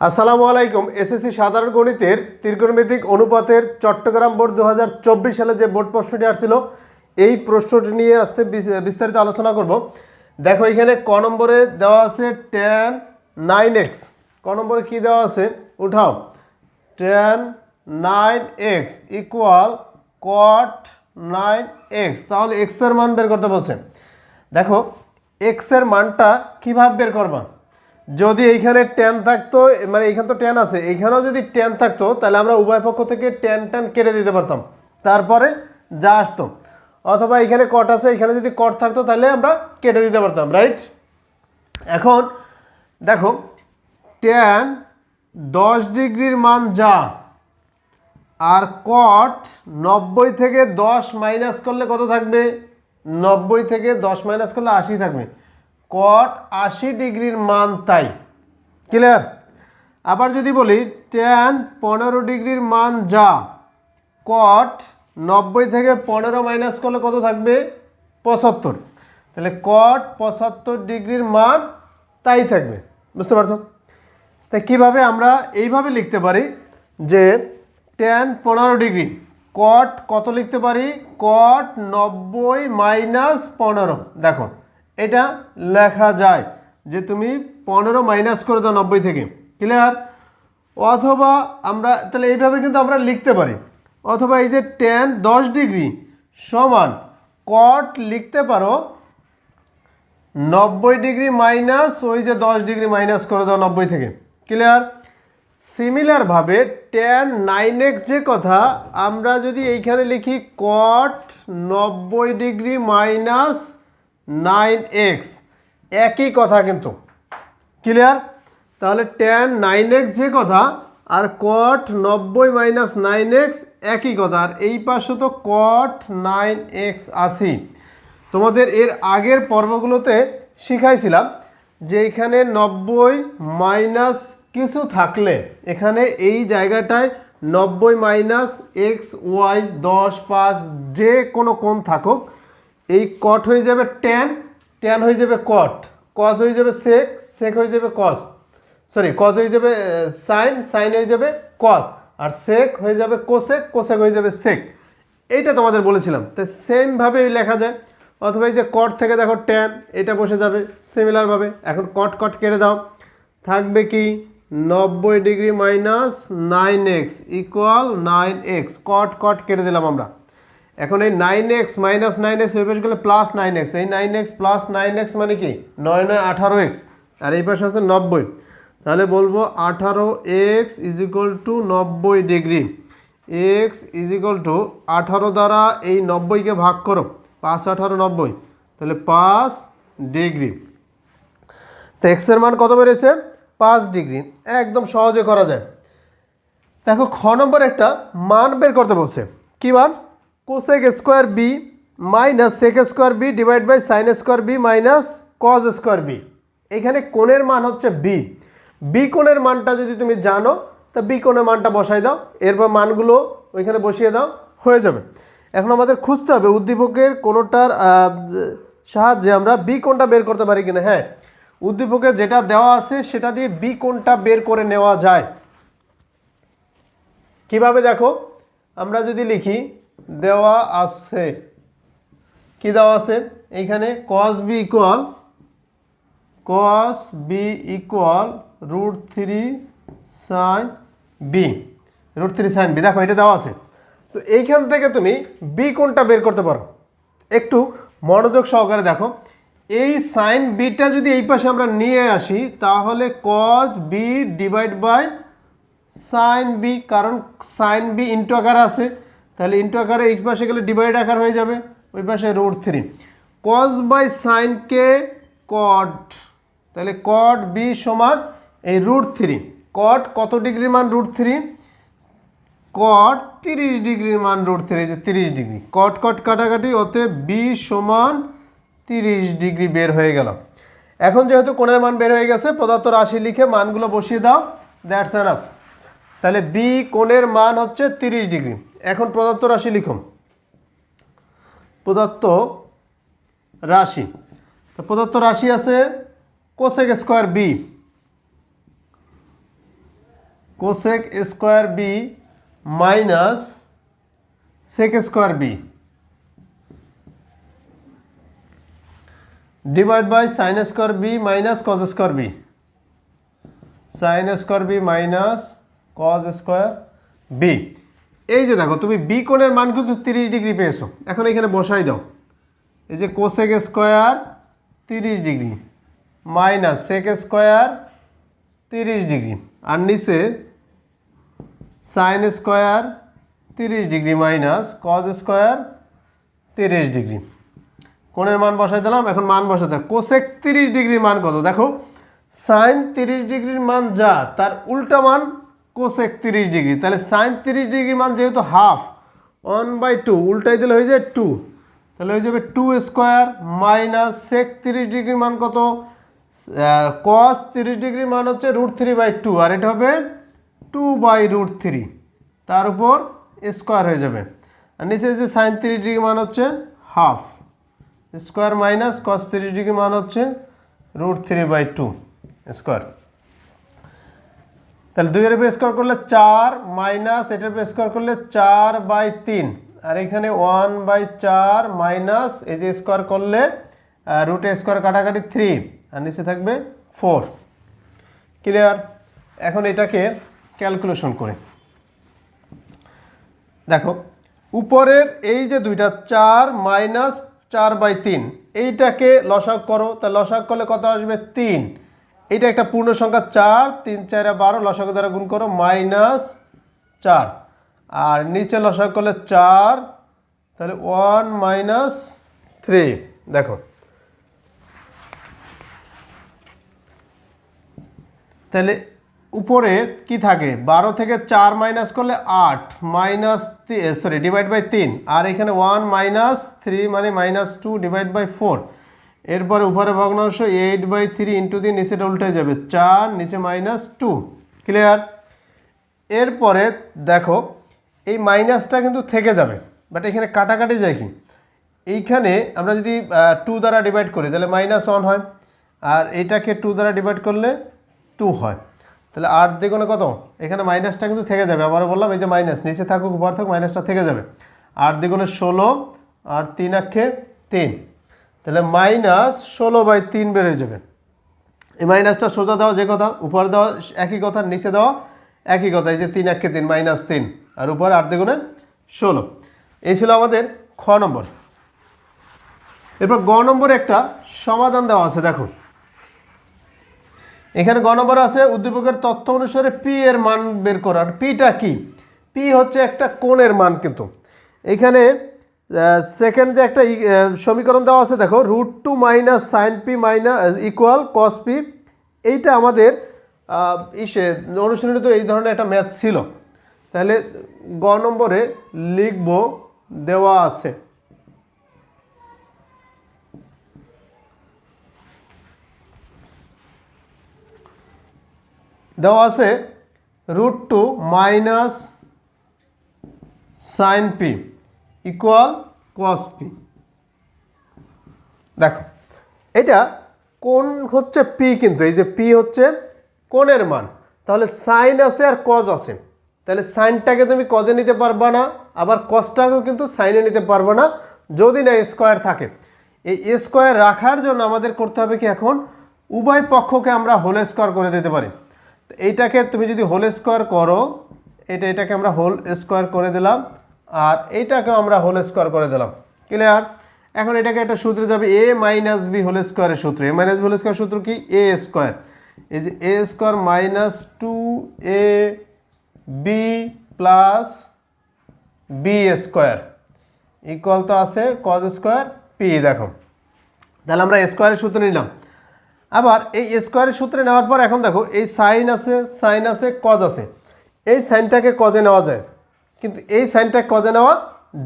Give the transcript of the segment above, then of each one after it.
আসসালামু আলাইকুম। এসএসসি সাধারণ গণিতের ত্রিকোণমিতিক অনুপাতের চট্টগ্রাম বোর্ড দু হাজার চব্বিশ সালে যে বোর্ড প্রশ্নটি আসছিল, এই প্রশ্নটি নিয়ে আসতে বিস্তারিত আলোচনা করব। দেখো, এখানে ক নম্বরে দেওয়া আছে টেন নাইন এক্স ক নম্বরে কী দেওয়া আছে? উঠাও। Tan nine x equal cot nine x তাহলে এক্সের মান বের করতে বলছে। দেখো এক্সের মানটা কীভাবে বের করবা? যদি এইখানে টেন থাকতো মানে এইখানে তো টেন আছে, এইখানেও যদি টেন থাকতো, তাহলে আমরা উভয় পক্ষ থেকে টেন টেন কেটে দিতে পারতাম। তারপরে যা আসতো। অথবা এখানে কট আছে এখানে যদি কট থাকতো, তাহলে আমরা কেটে দিতে পারতাম রাইট এখন দেখো টেন দশ ডিগ্রির মান যা, আর কট নব্বই থেকে দশ মাইনাস করলে কত থাকবে? নব্বই থেকে দশ মাইনাস করলে আশি থাকবে। কট আশি ডিগ্রির মান তাই। ক্লিয়ার আবার যদি বলি টেন পনেরো ডিগ্রির মান যা কট নব্বই থেকে পনেরো মাইনাস করলে কত থাকবে? পঁচাত্তর। তাহলে কট পঁচাত্তর ডিগ্রির মান তাই থাকবে। বুঝতে পারছ? তাই কীভাবে আমরা এইভাবে লিখতে পারি যে টেন পনেরো ডিগ্রি কট কত লিখতে পারি? কট নব্বই মাইনাস পনেরো। দেখো এটা লেখা যায় যে তুমি পনেরো মাইনাস করে দাও নব্বই থেকে। ক্লিয়ার অথবা আমরা, তাহলে এইভাবে কিন্তু আমরা লিখতে পারি। অথবা এই যে টেন দশ ডিগ্রি সমান কট লিখতে পারো, নব্বই ডিগ্রি মাইনাস ওই যে দশ ডিগ্রি মাইনাস করে দাও নব্বই থেকে। ক্লিয়ার সিমিলারভাবে টেন নাইন এক্স যে কথা, আমরা যদি এইখানে লিখি কট নব্বই ডিগ্রি মাইনাস নাইন এক্স। একই কথা কিন্তু। ক্লিয়ার তাহলে টেন নাইন এক্স যে কথা, আর কট নব্বই মাইনাস নাইন এক্স একই কথা। আর এই পাশে তো কট নাইন এক্স আশি তোমাদের এর আগের পর্বগুলোতে শিখাইছিলাম যে এখানে নব্বই মাইনাস কিছু থাকলে, এখানে এই জায়গাটায় নব্বই মাইনাস এক্স ওয়াই দশ, পাঁচ, যে কোনো কোণ থাকুক এই কট হয়ে যাবে টেন টেন হয়ে যাবে কট কস হয়ে যাবে সেক সেক হয়ে যাবে কস সরি কস হয়ে যাবে সাইন সাইন হয়ে যাবে কস আর সেক হয়ে যাবে কোসেক কোসেক হয়ে যাবে সেক এইটা তোমাদের বলেছিলাম। তো সেমভাবে লেখা যায়। অথবা এই যে কট থেকে দেখো টেন এটা বসে যাবে সিমিলারভাবে এখন কট কট কেটে দাও। থাকবে কি নব্বই degree minus nine x equal nine x cut cut কেটে দিলাম আমরা। এখন এই nine x minus nine x ওই পাশে গেলে প্লাস নাইন এক্স এই nine x plus nine x মানে কি? নয় নয় আঠারো এক্স আর এই পাশে আছে নব্বই। তাহলে বলব আঠারো এক্স ইজ ইকুয়াল টু নব্বই degree x is equal to আঠারো দ্বারা এই নব্বইকে ভাগ করো, পাঁচ, আঠারো, নব্বই। তাহলে পাঁচ ডিগ্রি তো এক্সের মান কত বেড়েছে? পাঁচ ডিগ্রি একদম সহজে করা যায়। দেখো, খ নম্বর একটা মান বের করতে বলছে। কি মান? Cosec square B minus sec square B divide by sine square B minus cos square B এখানে কোণের মান হচ্ছে বি বি কোণের মানটা যদি তুমি জানো, তা বি কোণের মানটা বসাই দাও, এরপর মানগুলো ওইখানে বসিয়ে দাও, হয়ে যাবে। এখন আমাদের খুঁজতে হবে উদ্দীপকের কোনোটার সাহায্যে আমরা বি কোণটা বের করতে পারি কিনা। হ্যাঁ উদ্দীপকে যেটা দেওয়া আছে সেটা দিয়ে বি কোণটা বের করে নেওয়া যায়। কীভাবে দেখো? আমরা যদি লিখি দেওয়া আছে। কি দেওয়া আছে? এইখানে cos B equal cos B equal root three sine B root three sine B দেখো, এটা দেওয়া আছে। তো এইখান থেকে তুমি বি কোনটা বের করতে পারো। একটু মনোযোগ সহকারে দেখো। এই সাইন বিটা যদি এই পাশে আমরা নিয়ে আসি, তাহলে cos B divide by sine B কারণ সাইন বি ইন্টু আকারে আছে। তাহলে ইন্টু আকারে এই পাশে গেলে ডিভাইড আকার হয়ে যাবে, ওই পাশে রুট থ্রি কজ বাই সাইনকে কট তাহলে কট বি সমান এই রুট থ্রি কট কত ডিগ্রি মান রুট থ্রি কট তিরিশ ডিগ্রির মান রুট থ্রি যে তিরিশ ডিগ্রি। কট কট কাটাকাটি ওতে বি সমান তিরিশ ডিগ্রি বের হয়ে গেল। এখন যেহেতু কোণের মান বের হয়ে গেছে পদার্থ রাশি লিখে মানগুলো বসিয়ে দাও দ্যাটস এনাফ তাহলে বি কোণের মান হচ্ছে তিরিশ ডিগ্রি। এখন প্রদত্ত রাশি লিখুন। প্রদত্ত রাশি। তো প্রদত্ত রাশি আছে cosec square B cosec square B minus sec square B divide by sine square B minus cos square B sine square B minus cos square B এই যে দেখো, তুমি বি কোণের মান কিন্তু তিরিশ ডিগ্রি পেয়েছ। এখন এখানে বসাই দাও। এই যে কোসেক স্কোয়ার তিরিশ ডিগ্রি মাইনাস সেক স্কোয়ার তিরিশ ডিগ্রি, আর নিচে সাইন স্কোয়ার তিরিশ ডিগ্রি মাইনাস কজ স্কোয়ার তিরিশ ডিগ্রি। কোণের মান বসাই দিলাম, এখন মান দাও কোসেক তিরিশ ডিগ্রির মান কত? দেখো সাইন তিরিশ ডিগ্রির মান যা, তার উল্টা মান কোসেক তিরিশ ডিগ্রি। তাহলে সাইন তিরিশ ডিগ্রির মান যেহেতু হাফ, ওয়ান বাই টু, উল্টাই দিলে হয়ে যায় টু। তাহলে হয়ে যাবে টু স্কোয়ার মাইনাস সেক তিরিশ ডিগ্রির মান কত? কস তিরিশ ডিগ্রির মান হচ্ছে রুট থ্রি বাই টু, আর এটা হবে টু বাই রুট থ্রি। তার উপর স্কোয়ার হয়ে যাবে। আর নিচে যে সাইন তিরিশ ডিগ্রি মান হচ্ছে হাফ, স্কোয়ার মাইনাস কস তিরিশ ডিগ্রি মান হচ্ছে root three by two square. তাহলে দুইয়ের উপর স্কোয়ার করলে চার মাইনাস এটার উপর স্কোয়ার করলে চার বাই তিন। আর এখানে ওয়ান বাই চার মাইনাস এই যে স্কোয়ার করলে রুটে স্কোয়ার কাটাকাটি থ্রি আর নিচে থাকবে ফোর ক্লিয়ার এখন এটাকে ক্যালকুলেশন করে। দেখো, উপরের এই যে দুইটা চার মাইনাস চার বাই তিন, এইটাকে লসাক করো। তা লসাক করলে কত আসবে? তিন। এইটা একটা পূর্ণ সংখ্যা চার, তিন, চারে বারো, লসাগ দ্বারা গুণ করো, মাইনাস চার। আর নিচে লসাগ করলে চার, তাহলে ওয়ান মাইনাস থ্রি। দেখো। তাহলে উপরে কি থাকে? বারো থেকে চার মাইনাস করলে আট, মাইনাস সরি ডিভাইড বাই তিন। আর এখানে ওয়ান মাইনাস থ্রি মানে minus two divide by four এরপরে উপরে ভগ্নাংশ এইট বাই থ্রি ইন্টু দিয়ে নিচেটা উল্টে যাবে চার, নিচে মাইনাস টু ক্লিয়ার এরপরে দেখো, এই মাইনাসটা কিন্তু থেকে যাবে বাট এখানে কাটাকাটি যায় কি? এইখানে আমরা যদি টু দ্বারা ডিভাইড করি, তাহলে মাইনাস ওয়ান হয়, আর এইটাকে টু দ্বারা ডিভাইড করলে টু হয়। তাহলে আট দ্বিগুণে কত? এখানে মাইনাসটা কিন্তু থেকে যাবে, আবারও বললাম, এই যে মাইনাস নিচে থাকুক, উপর থাকুক মাইনাসটা থেকে যাবে। আট দ্বিগুণে ষোলো, আর তিন আক্ষে তিন। তাহলে মাইনাস ষোলো বাই তিন বের হয়ে যাবে। এই মাইনাসটা সোজা দেওয়া যে কথা, উপরে দেওয়া একই কথা, নিচে দেওয়া একই কথা, এই যে তিন একে তিন, মাইনাস তিন, আর উপরে আট দ্বিগুণে ষোলো। এই ছিল আমাদের খ নম্বর। এরপর গ নম্বরে একটা সমাধান দেওয়া আছে, দেখো। এখানে গ নম্বর আছে, উদ্দীপকের তথ্য অনুসারে পি এর মান বের করার। পিটা কি? পি হচ্ছে একটা কোণের মান কিন্তু। এখানে সেকেন্ড যে একটা সমীকরণ দেওয়া আছে, দেখো root two minus sine P minus equal cos P এইটা আমাদের ইসে অনুশীলনে তো এই ধরনের একটা ম্যাথ ছিল। তাহলে গ নম্বরে লিখব, দেওয়া আছে। দেওয়া আছে root two minus sine P equal cos P দেখো, এটা কোন হচ্ছে পি কিন্তু, এই যে পি হচ্ছে কোণের মান। তাহলে সাইন আছে আর কজ আছে। তাহলে সাইনটাকে তুমি কজে নিতে পারবা না, আবার কজটাকেও কিন্তু সাইনে নিতে পারবা না, যদি না স্কোয়ার থাকে। এই স্কোয়ার রাখার জন্য আমাদের করতে হবে কি এখন, উভয় পক্ষকে আমরা হোল স্কোয়ার করে দিতে পারি। এইটাকে তুমি যদি হোল স্কোয়ার করো, এটা এটাকে আমরা হোল স্কোয়ার করে দিলাম। আর এইটাকেও আমরা হোল স্কোয়ার করে দিলাম। ক্লিয়ার এখন এটাকে একটা সূত্রে যাবে এ মাইনাস বি হোল স্কোয়ারের সূত্র। A minus B whole square সূত্র কি? এ স্কোয়ার এই যে A square minus two A B plus B square equal তো আছে কজ স্কোয়ার পি দেখো। তাহলে আমরা স্কোয়ারের সূত্র নিলাম। আবার এই স্কোয়ারের সূত্রে নেওয়ার পর এখন দেখো, এই সাইন আছে সাইন আছে কজ আছে। এই সাইনটাকে কজে নেওয়া যায়। কিন্তু এই সাইনটা কজে নেওয়া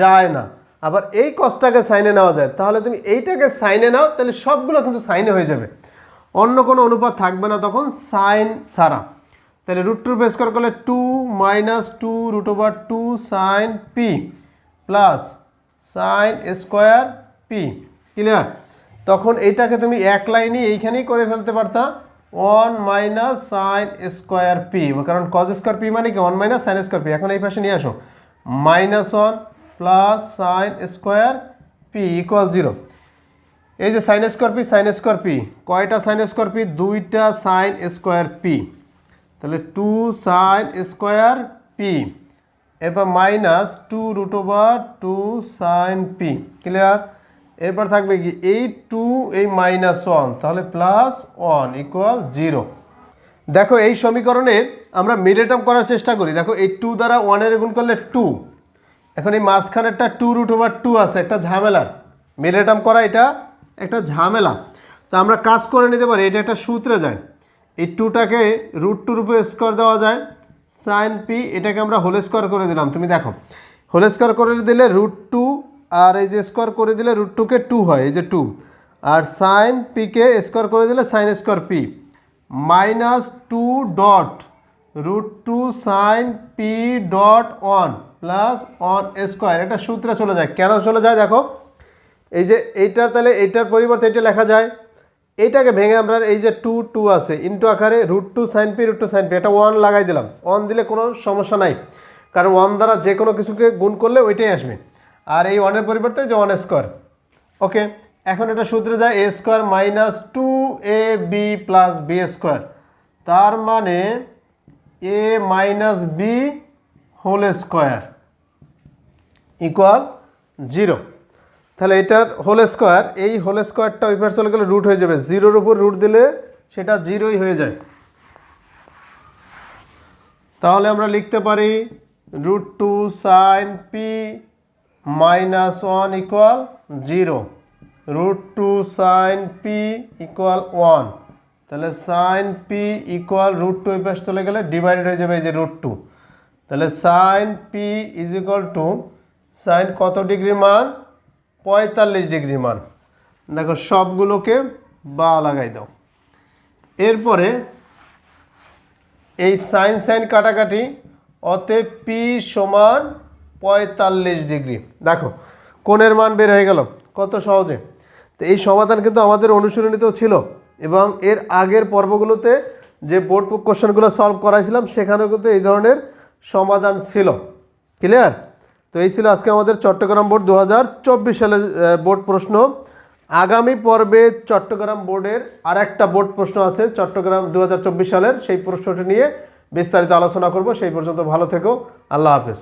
যায় না। আবার এই কজটাকে সাইনে নেওয়া যায়। তাহলে তুমি এইটাকে সাইনে নাও, তাহলে সবগুলো কিন্তু সাইনে হয়ে যাবে। অন্য কোনো অনুপাত থাকবে না তখন সাইন সারা। তাহলে রুট টু বেস করে করলে two minus two root over two sine P plus sine square P clear তখন এইটাকে তুমি এক লাইনে এইখানেই করে ফেলতে পারতা। One minus sine square P, কারণ কজ স্কোয়ার পি মানে কি? One minus sine square P. এখন এই পাশে নিয়ে আসো। Minus one plus sine square P equal zero এই যে sine square P, sine square P, কয়টা সাইন স্কোয়ার পি? দুইটা সাইন স্কোয়ার পি। তাহলে টু সাইন স্কোয়ার পি এরপর minus two root over two sine P. Clear? এরপর থাকবে কি? এই টু এই মাইনাস ওয়ান তাহলে প্লাস ওয়ান ইকুয়াল জিরো দেখো, এই সমীকরণে আমরা মিডেটাম করার চেষ্টা করি। দেখো, এই টু দ্বারা ওয়ানের গুণ করলে টু এখন এই মাঝখানেরটা টু রুট ওভার টু আছে, একটা ঝামেলার মিডেটাম করা এটা একটা ঝামেলা। তো আমরা কাজ করে নিতে পারি, এটা একটা সূত্রে যায়। এই টুটাকে রুট টু রূপে স্কোয়ার দেওয়া যায়। সাইন পি এটাকে আমরা হোল স্কোয়ার করে দিলাম। তুমি দেখো হোল স্কোয়ার করে দিলে রুট টু আর এই যে স্কোয়ার করে দিলে রুট টুকে টু হয়, এই যে টু আর সাইন পিকে স্কোয়ার করে দিলে sine square P minus two dot root two sine P dot one plus one square এটা সূত্রে চলে যায়। কেন চলে যায় দেখো? এই যে এইটার তাহলে এইটার পরিবর্তে এটা লেখা যায়। এইটাকে ভেঙে আমরা এই যে টু টু আছে ইন্টু আকারে root two sine P root two sine P এটা ওয়ান লাগাই দিলাম। ওয়ান দিলে কোনো সমস্যা নাই। কারণ ওয়ান দ্বারা যে কোনো কিছুকে গুণ করলে ওইটাই আসবে। আর এই ওয়ানের পরিবর্তে যে ওয়ান স্কোয়ার ওকে এখন এটা সূত্রে যায় A square minus two A B plus B square তার মানে A minus B whole square equal zero তাহলে এটার হোল স্কোয়ার এই হোল স্কোয়ারটা ওই চলে গেলে রুট হয়ে যাবে। জিরোর উপর রুট দিলে সেটা জিরোই হয়ে যায়। তাহলে আমরা লিখতে পারি root two sine P minus one equal zero root two sine P equal one তাহলে পি ইকুয়াল রুট টু এই পাশে চলে গেলে ডিভাইডেড হয়ে যাবে এই যে রুট টু তাহলে sine P is equal to sine কত ডিগ্রির মান? পঁয়তাল্লিশ ডিগ্রির মান। দেখো সবগুলোকে বা লাগাই দাও। এরপরে এই সাইন সাইন কাটাকাটি, অতএব পি সমান পঁয়তাল্লিশ ডিগ্রি। দেখো, কোণের মান বের হয়ে গেল, কত সহজে। তো এই সমাধান কিন্তু আমাদের অনুশীলনীতেও ছিল এবং এর আগের পর্বগুলোতে যে বোর্ড কোশ্চেনগুলো সলভ করাইছিলাম, সেখানেও কিন্তু এই ধরনের সমাধান ছিল। ক্লিয়ার তো এই ছিল আজকে আমাদের চট্টগ্রাম বোর্ড দু হাজার চব্বিশ সালের বোর্ড প্রশ্ন। আগামী পর্বে চট্টগ্রাম বোর্ডের আর একটা বোর্ড প্রশ্ন আছে, চট্টগ্রাম দু হাজার চব্বিশ সালের। সেই প্রশ্নটি নিয়ে বিস্তারিত আলোচনা করব। সেই পর্যন্ত ভালো থেকো। আল্লাহ হাফেজ।